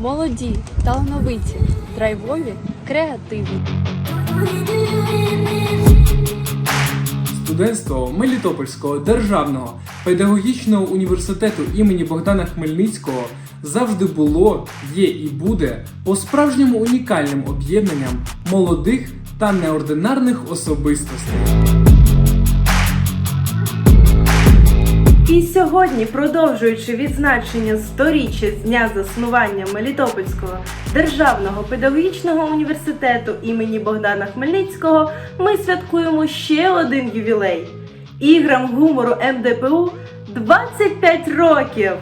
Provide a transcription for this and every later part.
Молоді, талановиті, драйвові, креативні. Студентство Мелітопольського державного педагогічного університету імені Богдана Хмельницького завжди було, є і буде по-справжньому унікальним об'єднанням молодих та неординарних особистостей. І сьогодні, продовжуючи відзначення сторіччя з дня заснування Мелітопольського державного педагогічного університету імені Богдана Хмельницького, ми святкуємо ще один ювілей. Іграм гумору МДПУ 25 років.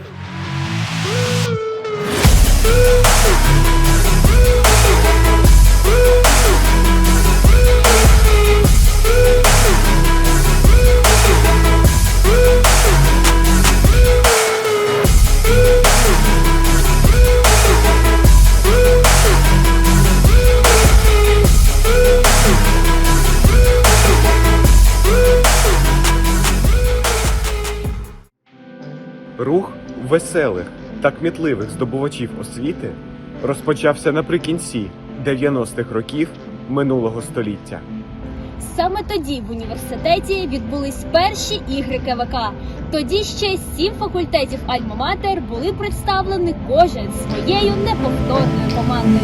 Рух веселих та кмітливих здобувачів освіти розпочався наприкінці 90-х років минулого століття. Саме тоді в університеті відбулись перші ігри КВК. Тоді ще сім факультетів Альма-Матер були представлені кожен своєю неповторною командою.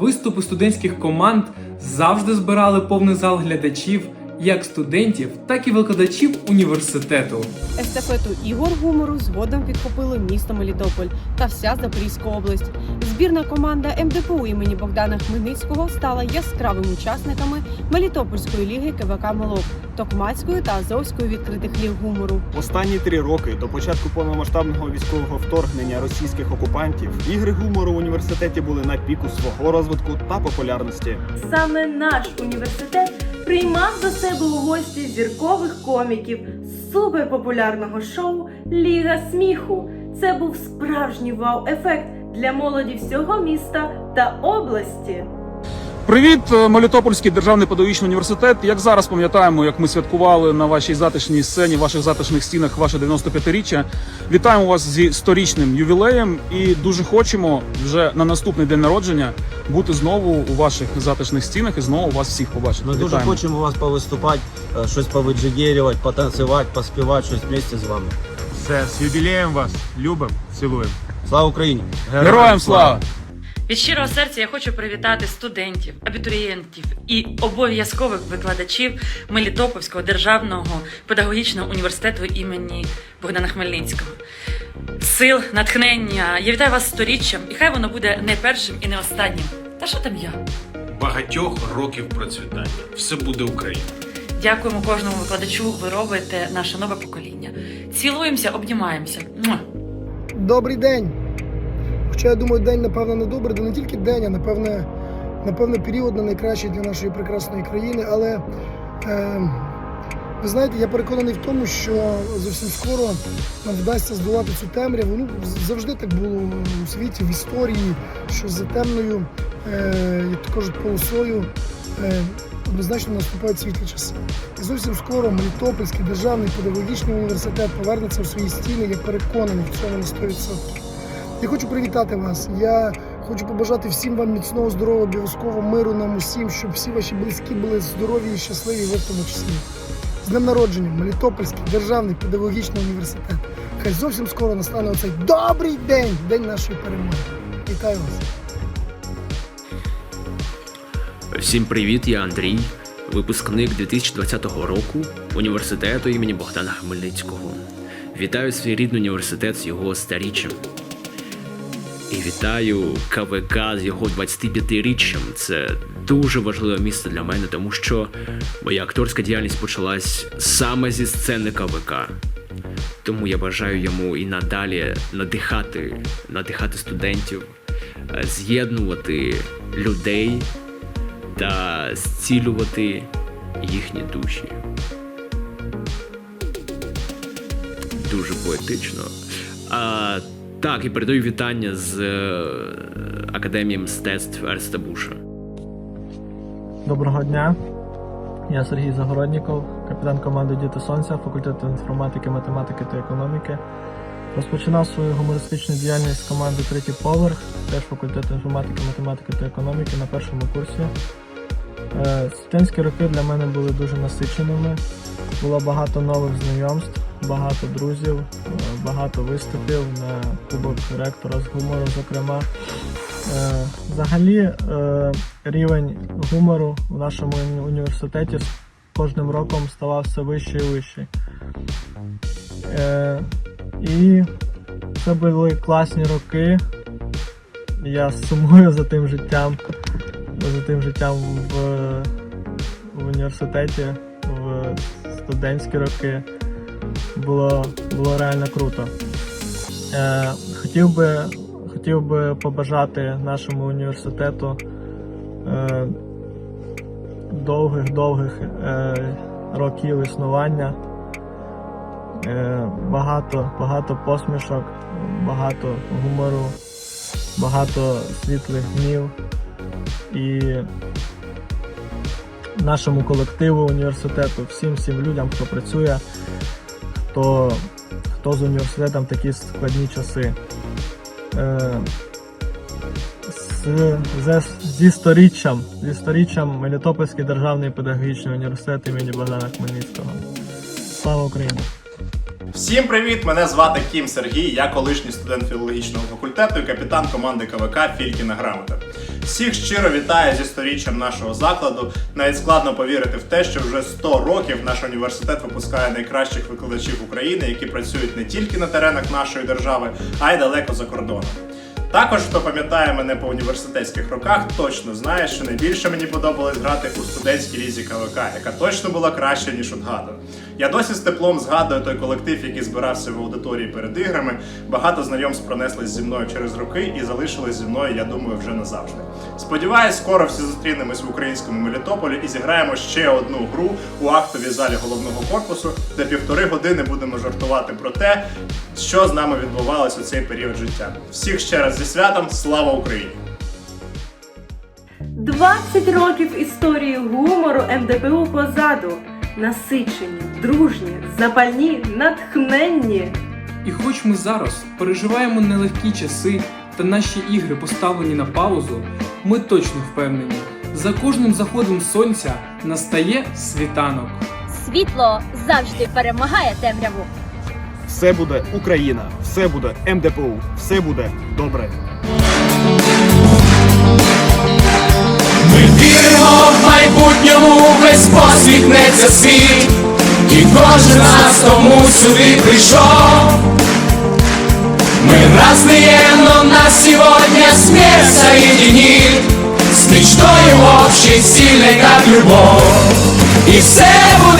Виступи студентських команд завжди збирали повний зал глядачів як студентів, так і викладачів університету. Естафету ігор гумору згодом підхопили місто Мелітополь та вся Запорізька область. Збірна команда МДПУ імені Богдана Хмельницького стала яскравими учасниками Мелітопольської ліги КВК Молок, Токмацької та Азовської відкритих ліг гумору. Останні три роки до початку повномасштабного військового вторгнення російських окупантів ігри гумору в університеті були на піку свого розвитку та популярності. Саме наш університет приймав до себе у гості зіркових коміків з суперпопулярного шоу Ліга сміху. Це був справжній вау-ефект для молоді всього міста та області. Привіт, е, Мелітопольський державний педагогічний університет. Як зараз пам'ятаємо, як ми святкували на вашій затишній сцені, ваших затишних стінах, ваше 95-річчя. Вітаємо вас зі сторічним ювілеєм і дуже хочемо вже на наступний день народження бути знову у ваших затишних стінах і знову вас всіх побачити. Ми дуже хочемо вас повиступати, е, щось повиджигерювати, потанцювати, поспівати щось вместе з вами. Все, з юбілеєм вас любимо, цілуємо. Слава Україні! Героям слава! Від щирого серця я хочу привітати студентів, абітурієнтів і обов'язкових викладачів Мелітопольського державного педагогічного університету імені Богдана Хмельницького. Сил, натхнення. Я вітаю вас сторіччям, і хай воно буде не першим і не останнім. Та що там я? багатьох років процвітання. Все буде Україна. Дякуємо кожному викладачу. Ви робите наше нове покоління. Цілуємося, обнімаємося. Муа! Добрий день. Хоча я думаю, день, напевно, не добрий, де не тільки день, а напевне, напевне, період не найкращий для нашої прекрасної країни. Але е, ви знаєте, я переконаний в тому, що зовсім скоро нам вдасться здолати цю темряву. Ну, завжди так було у світі, в історії, що за темною, е, як то кажуть, полосою. Е, Однозначно наступають світлі часи. Зовсім скоро Мелітопольський державний педагогічний університет повернеться в свої стіни. Я переконаний в цьому на 100%. Я хочу привітати вас. Я хочу побажати всім вам міцного здоров'я, обов'язково миру нам усім, щоб всі ваші близькі були здорові і щасливі, в тому числі. З днем народження, Мелітопольський державний педагогічний університет. Хай зовсім скоро настане оцей добрий день, день нашої перемоги. Вітаю вас. Всім привіт, я Андрій, випускник 2020 року університету імені Богдана Хмельницького. Вітаю свій рідний університет з його старіччям. І вітаю КВК з його 25-річчям. Це дуже важливе місце для мене, тому що моя акторська діяльність почалась саме зі сцени КВК. Тому я бажаю йому і надалі надихати, надихати студентів, е, з'єднувати людей та зцілювати їхні душі. Дуже поетично. А, так, і передаю вітання з е, Академії мистецтв Ерста Буша. Доброго дня. Я Сергій Загородніков, капітан команди Діти Сонця, факультету інформатики, математики та економіки. Розпочинав свою гумористичну діяльність з команди Третій поверх, теж факультет інформатики, математики та економіки на першому курсі. Е, Студентські роки для мене були дуже насиченими. Було багато нових знайомств, багато друзів, е, багато виступів на Кубок ректора з гумору, зокрема. Е, Взагалі е, рівень гумору в нашому університеті з кожним роком ставав все вище і вище. Е, І це були класні роки. Я сумую за тим життям, за тим життям в, в університеті, в студентські роки. Було, було реально круто. Е, хотів би хотів би побажати нашому університету е, довгих-довгих е, років існування, е, багато, багато посмішок, багато гумору, багато світлих днів і нашому колективу університету, всім всім людям, хто працює, хто, хто з університетом такі складні часи. Е, з, зі сторіччям, зі сторіччям Мелітопольський державний педагогічний університет імені Богдана Хмельницького. Слава Україні! Всім привіт! Мене звати Кім Сергій, я колишній студент філологічного факультету і капітан команди КВК Фількіна Грамота. Всіх щиро вітаю зі сторіччям нашого закладу. Навіть складно повірити в те, що вже 100 років наш університет випускає найкращих викладачів України, які працюють не тільки на теренах нашої держави, а й далеко за кордоном. Також, хто пам'ятає мене по університетських роках, точно знає, що найбільше мені подобалось грати у студентській лізі КВК, яка точно була краща, ніж у гаду. Я досі з теплом згадую той колектив, який збирався в аудиторії перед іграми. Багато знайомств пронеслись зі мною через роки і залишились зі мною, я думаю, вже назавжди. Сподіваюсь, скоро всі зустрінемось в українському Мелітополі і зіграємо ще одну гру у актовій залі головного корпусу, де півтори години будемо жартувати про те, що з нами відбувалось у цей період життя. Всіх ще раз зі святом, слава Україні! 20 років історії гумору МДПУ позаду. Насичені, дружні, запальні, натхненні. І хоч ми зараз переживаємо нелегкі часи та наші ігри поставлені на паузу, ми точно впевнені, за кожним заходом сонця настає світанок. Світло завжди перемагає темряву. Все буде Україна, все буде МДПУ, все буде добре. Ми віримо в майбутньому весь посміхнеться світ, і кожен нас тому сюди прийшов. Но нас сегодня смерть соединит С мечтой общей, сильной, как любовь. И все будет